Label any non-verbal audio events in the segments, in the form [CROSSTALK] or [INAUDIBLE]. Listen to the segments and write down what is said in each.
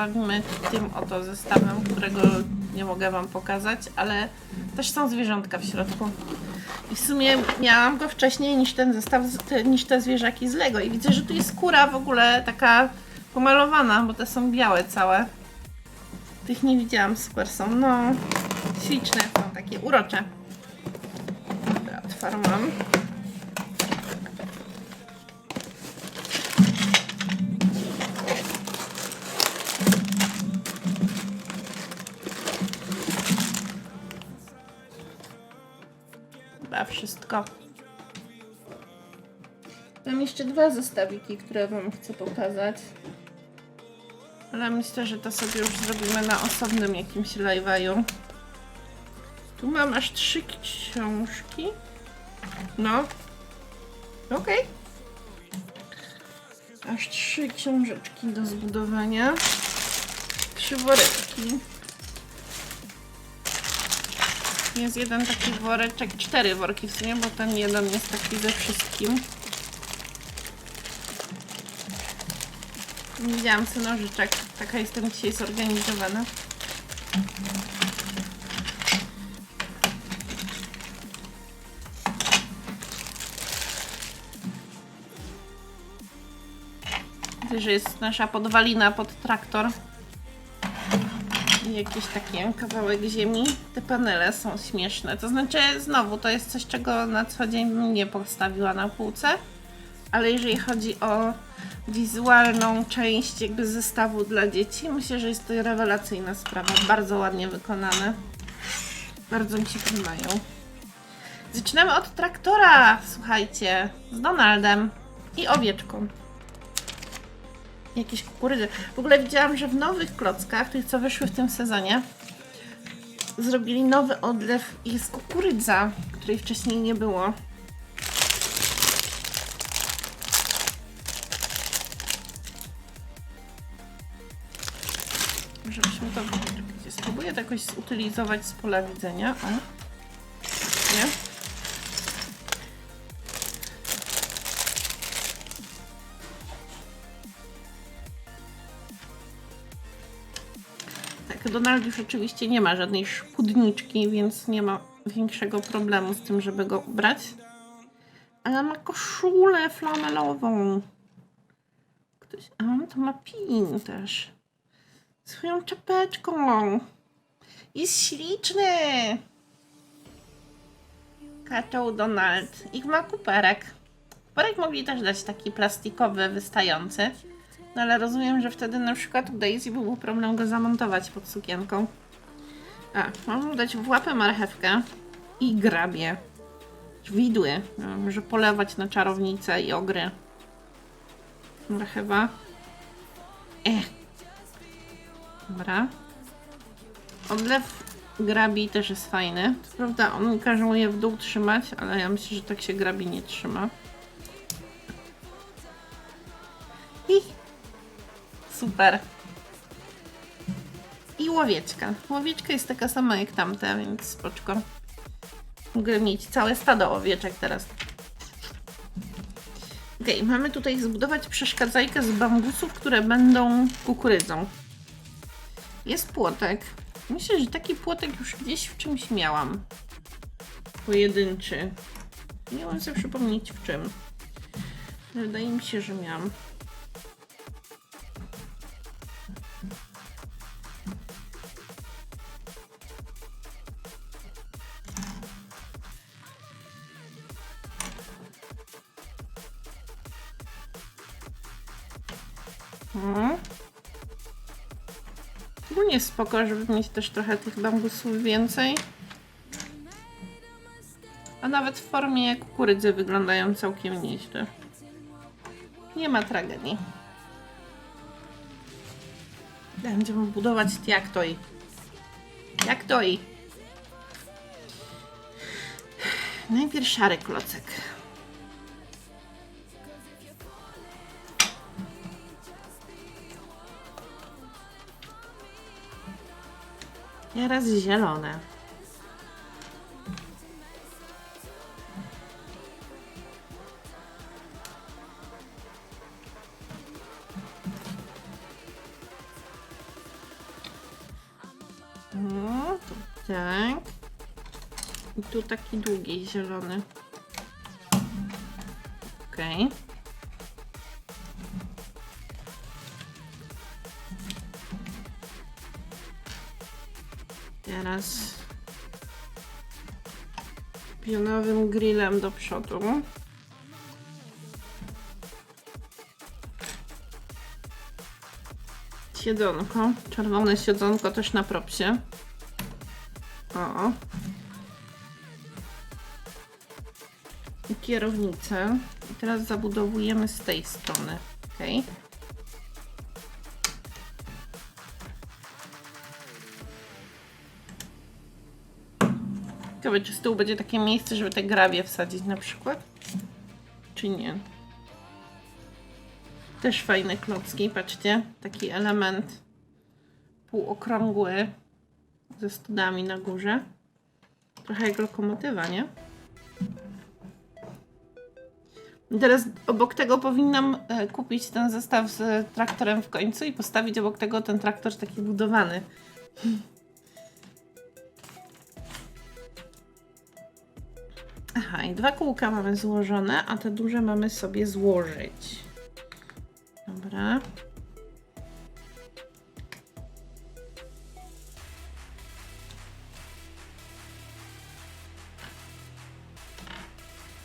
pobawimy tym oto zestawem, którego nie mogę wam pokazać, ale też są zwierzątka w środku. I w sumie miałam go wcześniej niż ten zestaw, niż te zwierzaki z Lego. I widzę, że tu jest skóra w ogóle taka pomalowana, bo te są białe całe. Tych nie widziałam, super są. No, śliczne są, takie urocze. Dobra, otwarłam. Chyba wszystko. Mam jeszcze dwa zestawiki, które Wam chcę pokazać. Ale myślę, że to sobie już zrobimy na osobnym jakimś live'aju. Tu mam aż trzy książki. No. Okej. Aż trzy książeczki do zbudowania. Trzy woreczki. Jest jeden taki woreczek, cztery worki w sumie, bo ten jeden jest taki ze wszystkim. Nie widziałam co nożyczek. Taka jestem dzisiaj zorganizowana. Widzę, że jest nasza podwalina pod traktor. I jakiś taki kawałek ziemi. Te panele są śmieszne. To znaczy, znowu, to jest coś, czego na co dzień bym nie postawiła na półce. Ale jeżeli chodzi o wizualną część jakby zestawu dla dzieci, myślę, że jest to rewelacyjna sprawa. Bardzo ładnie wykonane. Bardzo mi się podobają. Zaczynamy od traktora, słuchajcie, z Donaldem i owieczką. Jakieś kukurydzy. W ogóle widziałam, że w nowych klockach, tych co wyszły w tym sezonie, zrobili nowy odlew i jest kukurydza, której wcześniej nie było. Żebyśmy to... Spróbuję to jakoś zutylizować z pola widzenia. O. Donald już oczywiście nie ma żadnej szpudniczki, więc nie ma większego problemu z tym, żeby go ubrać. Ale ma koszulę flamelową. Ktoś... A, to ma pin też. Swoją czapeczką. Jest śliczny. Kaczął Donald. Ich ma kuperek. Kuperek mogli też dać taki plastikowy, wystający. No ale rozumiem, że wtedy na przykład u Daisy byłby problem go zamontować pod sukienką. A, mam dać w łapę marchewkę i grabie. Widły. No, może polewać na czarownicę i ogry. Marchewa. Eh. Dobra. Odlew grabi też jest fajny. Co prawda on każe je w dół trzymać, ale ja myślę, że tak się grabi nie trzyma. Super. I łowieczka. Łowieczka jest taka sama jak tamte, więc spoczko. Mogę mieć całe stado owieczek teraz. Okej, mamy tutaj zbudować przeszkadzajkę z bambusów, które będą kukurydzą. Jest płotek. Myślę, że taki płotek już gdzieś w czymś miałam. Pojedynczy. Nie mam sobie przypomnieć w czym. Wydaje mi się, że miałam. Ogólnie spoko, żeby mieć też trochę tych bambusów więcej. A nawet w formie kukurydzy wyglądają całkiem nieźle. Nie ma tragedii. Będziemy budować jak to i. Jak to i. Najpierw szary klocek. Teraz zielone. No, tu, tak. I tu taki długi zielony. Okej. Okay. Teraz pionowym grillem do przodu. Siedzonko. Czerwone siedzonko też na propsie. O. I kierownicę. I teraz zabudowujemy z tej strony. Ok. Ciekawe, czy z tyłu będzie takie miejsce, żeby te grabie wsadzić na przykład? Czy nie? Też fajne klocki, patrzcie. Taki element półokrągły ze studami na górze. Trochę jak lokomotywa, nie? Teraz obok tego powinnam e, kupić ten zestaw z traktorem w końcu i postawić obok tego ten traktor taki budowany. Aha, i dwa kółka mamy złożone, a te duże mamy sobie złożyć. Dobra.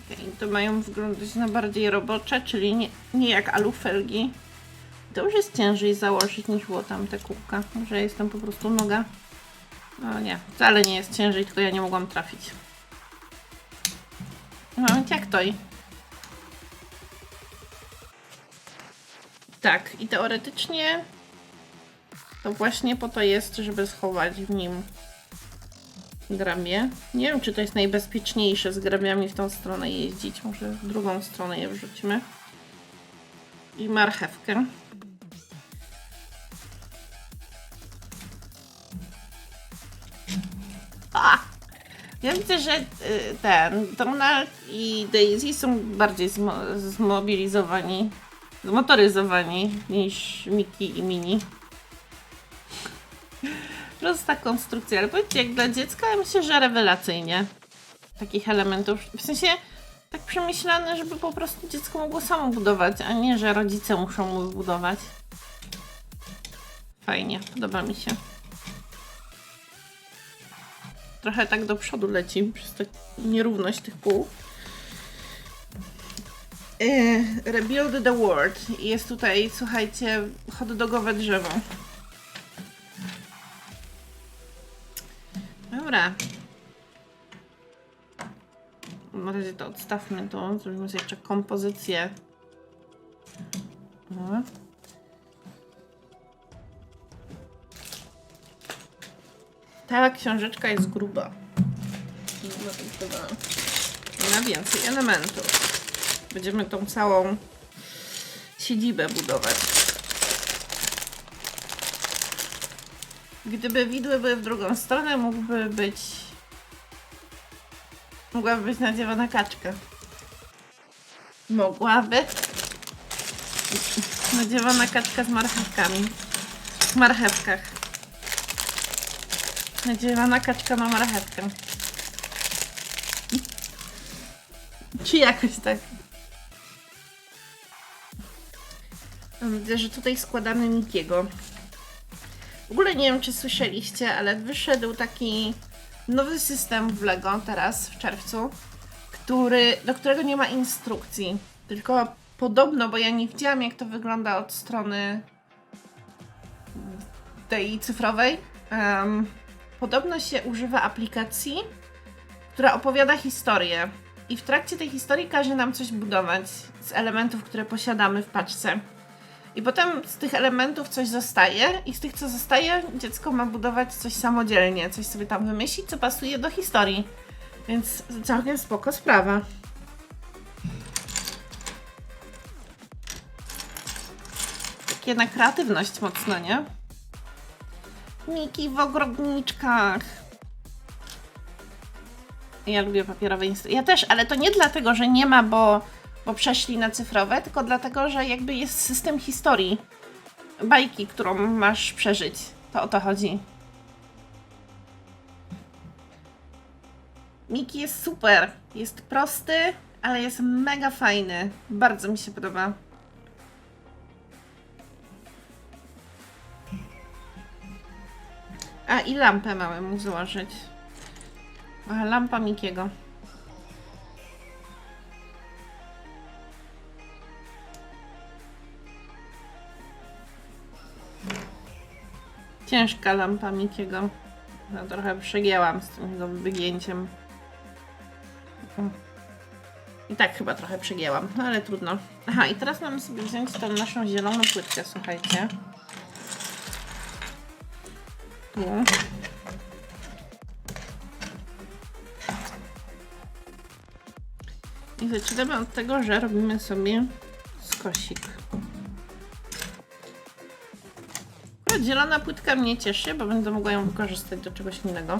Okej, to mają wyglądać na bardziej robocze, czyli nie, nie jak alufelgi. To już jest ciężej założyć niż było tam te kółka. Może jestem po prostu noga. No nie, wcale nie jest ciężej, tylko ja nie mogłam trafić. No, jak to? Tak, i teoretycznie to właśnie po to jest, żeby schować w nim grabie. Nie wiem, czy to jest najbezpieczniejsze z grabiami w tą stronę jeździć. Może w drugą stronę je wrzucimy. I marchewkę. Ja widzę, że y, ten Donald i Daisy są bardziej zmo- zmobilizowani, zmotoryzowani niż Miki i Mini. Prosta konstrukcja, ale powiedzcie, jak dla dziecka, ja myślę, że rewelacyjnie. Takich elementów. W sensie tak przemyślane, żeby po prostu dziecko mogło samo budować, a nie, że rodzice muszą mu budować. Fajnie, podoba mi się. Trochę tak do przodu leci przez tę nierówność tych kół. Yy, Rebuild the World. Jest tutaj, słuchajcie, hotdogowe drzewo. Dobra. Na razie to odstawmy to. Zrobimy sobie jeszcze kompozycję. Ta książeczka jest gruba. Na więcej elementów. Będziemy tą całą siedzibę budować. Gdyby widły były w drugą stronę, mógłby być. Mogłaby być nadziewana kaczka. Mogłaby. Nadziewana kaczka z marchewkami. W marchewkach. Nadziewana kaczka na marchewkę. Czy jakoś tak. Widzę, że tutaj składamy Mikiego. W ogóle nie wiem, czy słyszeliście, ale wyszedł taki nowy system w LEGO teraz w czerwcu, który, do którego nie ma instrukcji. Tylko podobno, bo ja nie widziałam, jak to wygląda od strony tej cyfrowej. em, podobno się używa aplikacji, która opowiada historię. I w trakcie tej historii każe nam coś budować z elementów, które posiadamy w paczce. I potem z tych elementów coś zostaje, i z tych, co zostaje, dziecko ma budować coś samodzielnie, coś sobie tam wymyślić, co pasuje do historii. Więc całkiem spoko sprawa. Takie na kreatywność mocno, nie? Miki w ogrodniczkach. Ja lubię papierowe instrukcje. Ja też, ale to nie dlatego, że nie ma, bo, bo przeszli na cyfrowe, tylko dlatego, że jakby jest system historii. Bajki, którą masz przeżyć. To o to chodzi. Miki jest super. Jest prosty, ale jest mega fajny. Bardzo mi się podoba. A i lampę mamy mu złożyć. A, lampa Mikiego. Ciężka lampa Mikiego. No, trochę przegięłam z tym wygięciem. I tak chyba trochę przegięłam, no ale trudno. Aha, i teraz mamy sobie wziąć tą naszą zieloną płytkę, słuchajcie. Tu. I zaczynamy od tego, że robimy sobie skosik. Zielona płytka mnie cieszy, bo będę mogła ją wykorzystać do czegoś innego.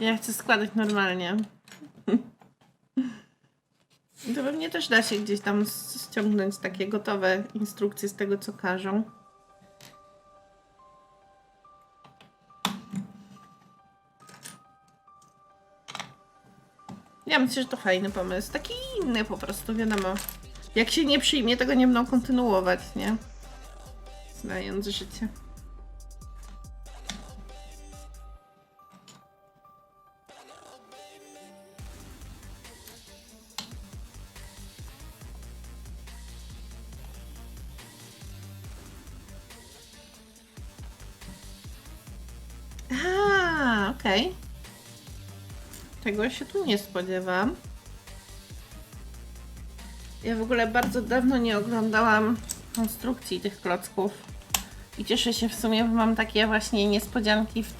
Ja chcę składać normalnie. To pewnie też da się gdzieś tam ściągnąć takie gotowe instrukcje z tego, co każą. Ja myślę, że to fajny pomysł. Taki inny po prostu, wiadomo. Jak się nie przyjmie, tego nie będą kontynuować, nie? Znając życie. Tego się tu nie spodziewam. Ja w ogóle bardzo dawno nie oglądałam konstrukcji tych klocków. I cieszę się w sumie, bo mam takie właśnie niespodzianki w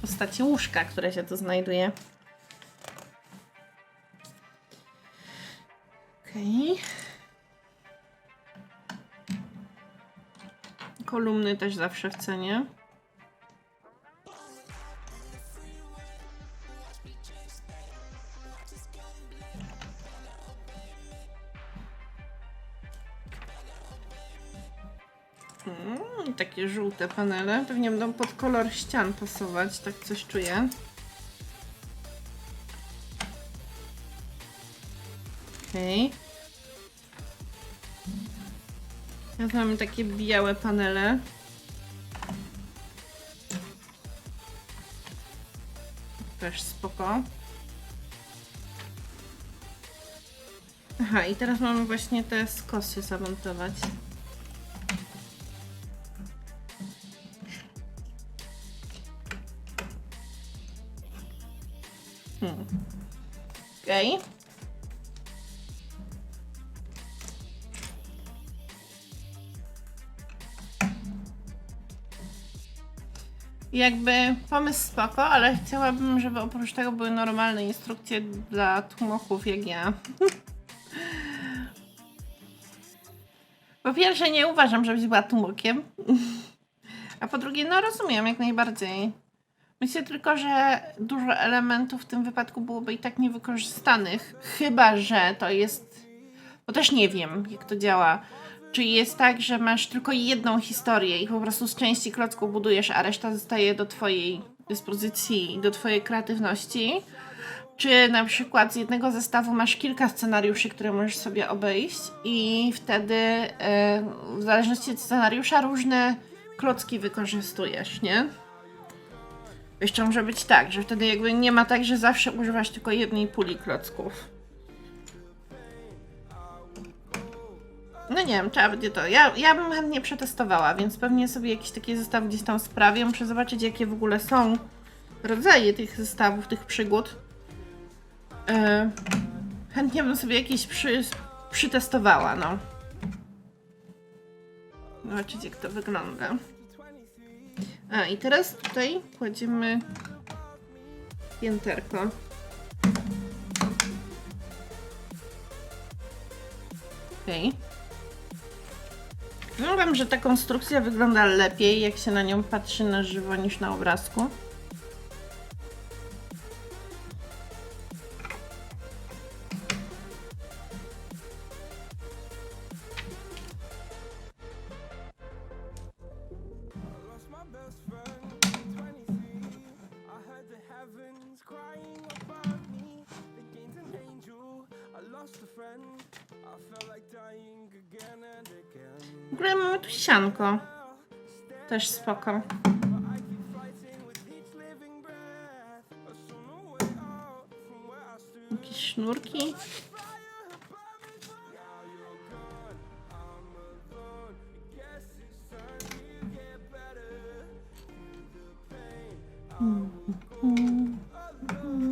postaci łóżka, które się tu znajduje. Okej. Kolumny też zawsze w cenie. Takie żółte panele. Pewnie będą pod kolor ścian pasować, tak coś czuję. Okej. Teraz mamy takie białe panele. Też spoko. Aha, i teraz mamy właśnie te skosy zamontować. Hmm. Okej. Jakby pomysł spoko, ale chciałabym, żeby oprócz tego były normalne instrukcje dla tłumoków jak ja. [LAUGHS] Po pierwsze, nie uważam, żebyś była tłumokiem. A po drugie, no rozumiem jak najbardziej. Myślę tylko, że dużo elementów w tym wypadku byłoby i tak niewykorzystanych. Chyba, że to jest. Bo też nie wiem, jak to działa. Czy jest tak, że masz tylko jedną historię i po prostu z części klocków budujesz, a reszta zostaje do Twojej dyspozycji i do Twojej kreatywności? Czy na przykład z jednego zestawu masz kilka scenariuszy, które możesz sobie obejść i wtedy e, w zależności od scenariusza różne klocki wykorzystujesz, nie? Jeszcze może być tak, że wtedy jakby nie ma tak, że zawsze używasz tylko jednej puli klocków. No nie wiem, trzeba będzie to. Ja, ja bym chętnie przetestowała, więc pewnie sobie jakiś taki zestaw gdzieś tam sprawię. Muszę zobaczyć, jakie w ogóle są rodzaje tych zestawów, tych przygód. E, chętnie bym sobie jakieś przy, przytestowała, no. Zobaczyć, jak to wygląda. A i teraz tutaj kładziemy pięterko. Okej. No wiem, że ta konstrukcja wygląda lepiej, jak się na nią patrzy na żywo niż na obrazku. Where I stood. Jakieś sznurki. Fire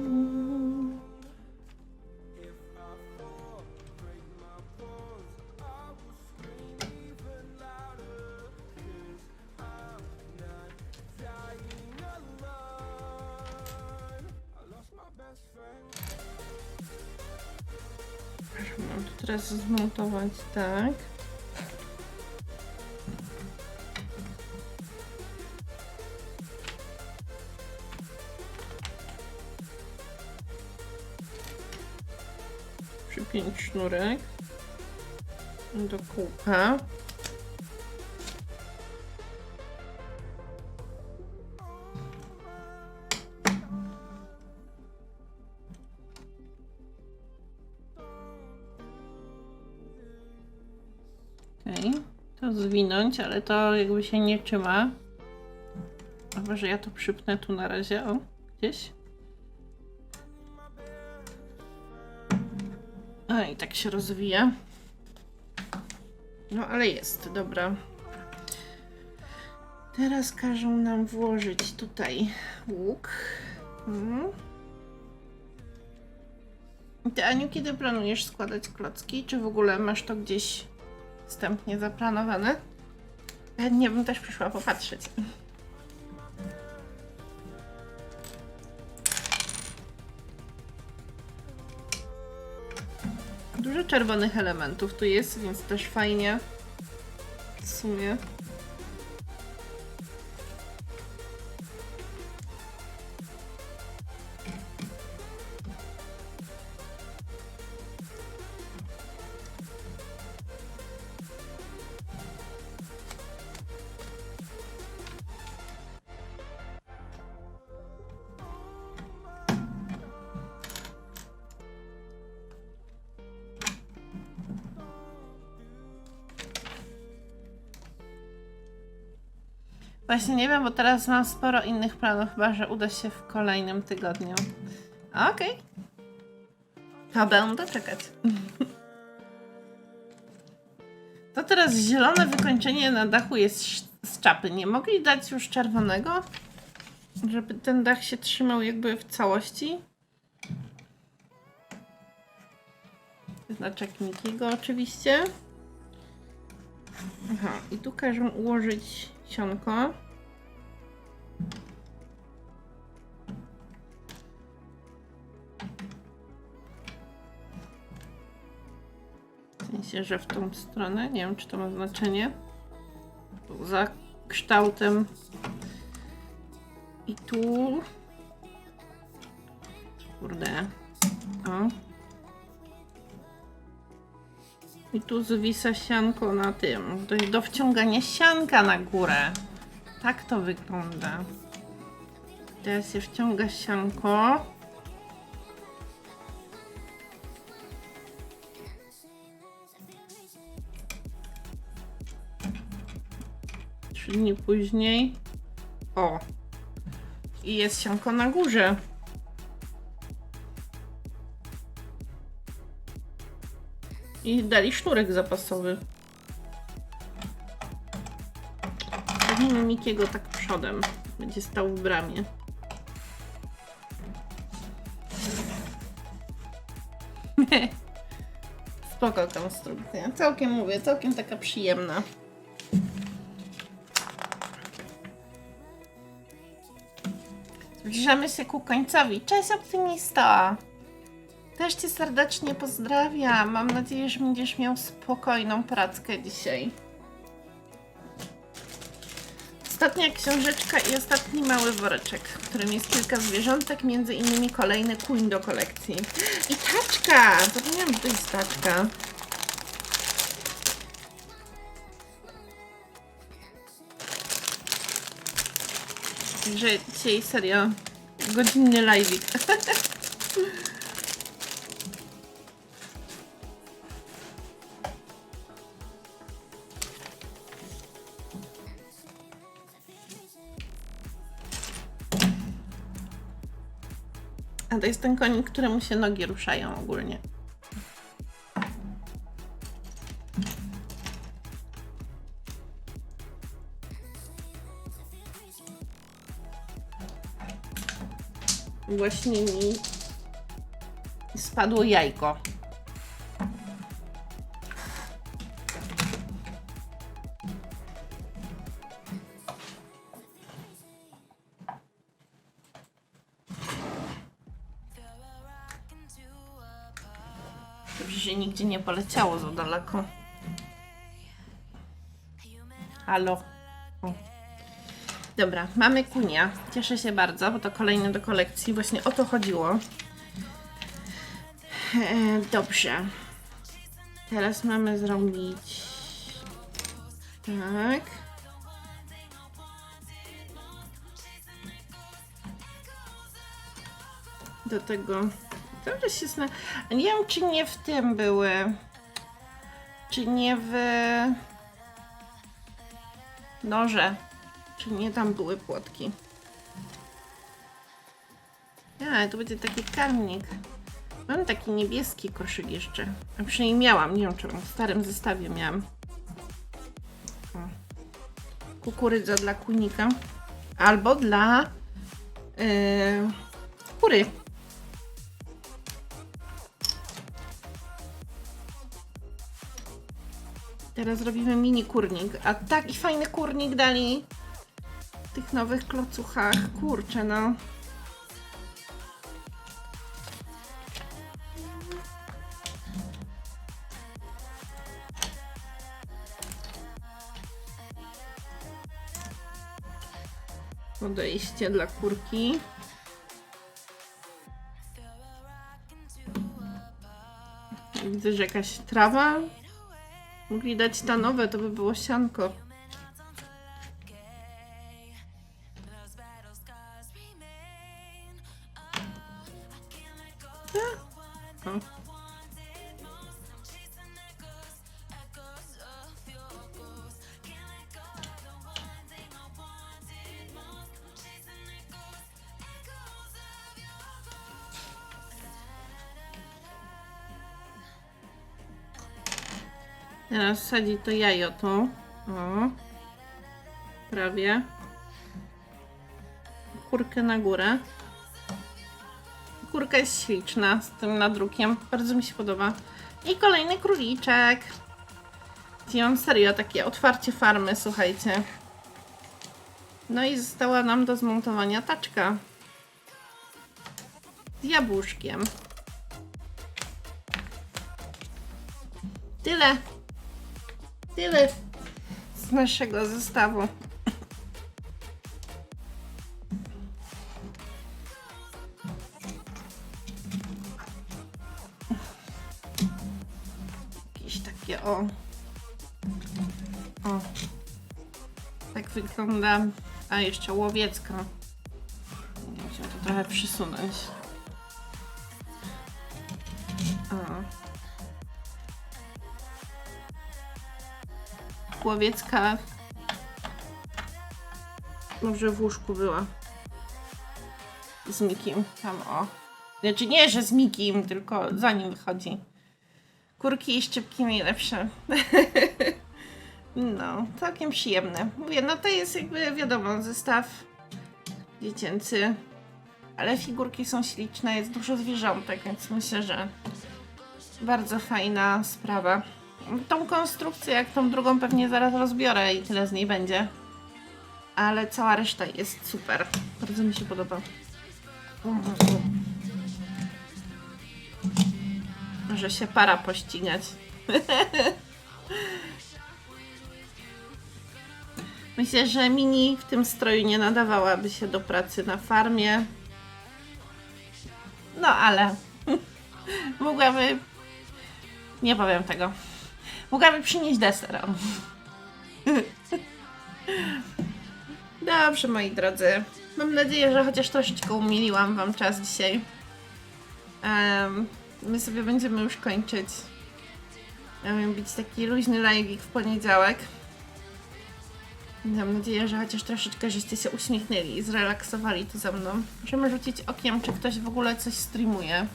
zmontować tak. Przypiąć sznurek do kółka. Okej, to zwinąć, ale to jakby się nie trzyma. Chyba, że ja to przypnę tu na razie, o, gdzieś. A i tak się rozwija. No ale jest, dobra. Teraz każą nam włożyć tutaj łuk. Mhm. Ty, Aniu, kiedy planujesz składać klocki? Czy w ogóle masz to gdzieś wstępnie zaplanowane? Chętnie bym też przyszła popatrzeć. Dużo czerwonych elementów tu jest, więc też fajnie. W sumie. Właśnie nie wiem, bo teraz mam sporo innych planów, chyba że uda się w kolejnym tygodniu. Okej. To będę czekać. [LAUGHS] To teraz zielone wykończenie na dachu jest z czapy. Nie mogli dać już czerwonego? Żeby ten dach się trzymał jakby w całości? Znaczek Mikiego oczywiście. Aha, i tu każą ułożyć sionko. W sensie, że w tą stronę. Nie wiem, czy to ma znaczenie. Za kształtem. I tu. Kurde. O. I tu zwisa sianko na tym. To jest do wciągania sianka na górę. Tak to wygląda. Teraz się wciąga sianko. Trzy dni później. O! I jest sianko na górze. I dali sznurek zapasowy. Stawimy Mikiego tak przodem. Będzie stał w bramie. [LAUGHS] Spoko konstrukcja. Całkiem mówię, całkiem taka przyjemna. Zbliżamy się ku końcowi. Cześć optymista! Też Cię serdecznie pozdrawiam. Mam nadzieję, że będziesz miał spokojną prackę dzisiaj. Ostatnia książeczka i ostatni mały woreczek, w którym jest kilka zwierzątek, między innymi kolejny kuń do kolekcji. I taczka! Zapomniałam, że to jest taczka. Także dzisiaj serio godzinny live'ik. A to jest ten konik, któremu się nogi ruszają ogólnie. Właśnie mi spadło jajko. Dobrze, że nigdzie nie poleciało za daleko. Halo. O. Dobra, mamy kunia. Cieszę się bardzo, bo to kolejny do kolekcji. Właśnie o to chodziło. E, dobrze. Teraz mamy zrobić. Tak. Do tego. Dobrze się zna. Nie wiem, czy nie w tym były. Czy nie w. Noże. Czy nie tam były płotki? A, to będzie taki karmnik. Mam taki niebieski koszyk jeszcze. A przynajmniej miałam, nie wiem czy w starym zestawie miałam. O. Kukurydza dla kunika. Albo dla yy, kury. Teraz robimy mini kurnik. A taki fajny kurnik dali tych nowych klocuchach. Kurczę, no. Podejście dla kurki. Widzę, że jakaś trawa. Mogli dać stanowe, to by było sianko. Sadzi to jajo tu. O. Prawie. Kurkę na górę. Kurka jest śliczna z tym nadrukiem. Bardzo mi się podoba. I kolejny króliczek. Ja mam serio takie otwarcie farmy, słuchajcie. No i została nam do zmontowania taczka. Z jabłuszkiem. Tyle. Tyle z naszego zestawu. Jakieś takie o. O. Tak wygląda. A jeszcze łowiecka. Musimy to trochę przysunąć. O. Łowiecka. Może w łóżku była. Z Mikim tam o. Znaczy nie, że z Mikim tylko za nim wychodzi. Kurki i szczypki najlepsze [LAUGHS] no, całkiem przyjemne. Mówię, no to jest jakby wiadomo zestaw dziecięcy ale figurki są śliczne, jest dużo zwierzątek, więc myślę, że bardzo fajna sprawa tą konstrukcję, jak tą drugą pewnie zaraz rozbiorę i tyle z niej będzie. Ale cała reszta jest super. Bardzo mi się podoba. Może się para pościgać. [LAUGHS] Myślę, że Mini w tym stroju nie nadawałaby się do pracy na farmie. No ale [LAUGHS] mogłaby. Nie powiem tego. Mogłaby przynieść deser. Dobrze, moi drodzy. Mam nadzieję, że chociaż troszeczkę umiliłam Wam czas dzisiaj. Em, my sobie będziemy już kończyć. Miał być taki luźny live'ik w poniedziałek. Mam nadzieję, że chociaż troszeczkę żeście się uśmiechnęli i zrelaksowali tu ze mną. Możemy rzucić okiem, czy ktoś w ogóle coś streamuje.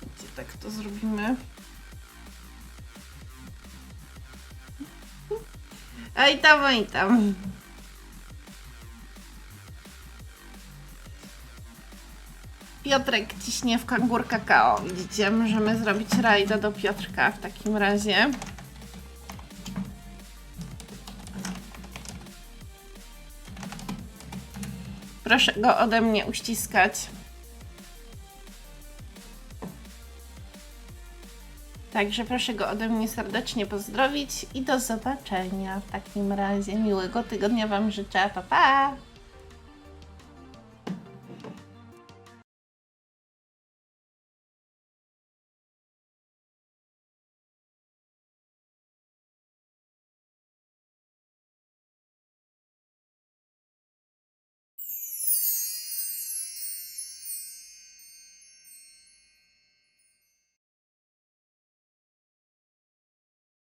Gdzie tak to zrobimy? I tam, i tam. Piotrek ciśnie w kangur kakao. Widzicie, możemy zrobić rajda do Piotrka w takim razie. Proszę go ode mnie uściskać. Także proszę go ode mnie serdecznie pozdrowić i do zobaczenia w takim razie. Miłego tygodnia Wam życzę. Pa, pa!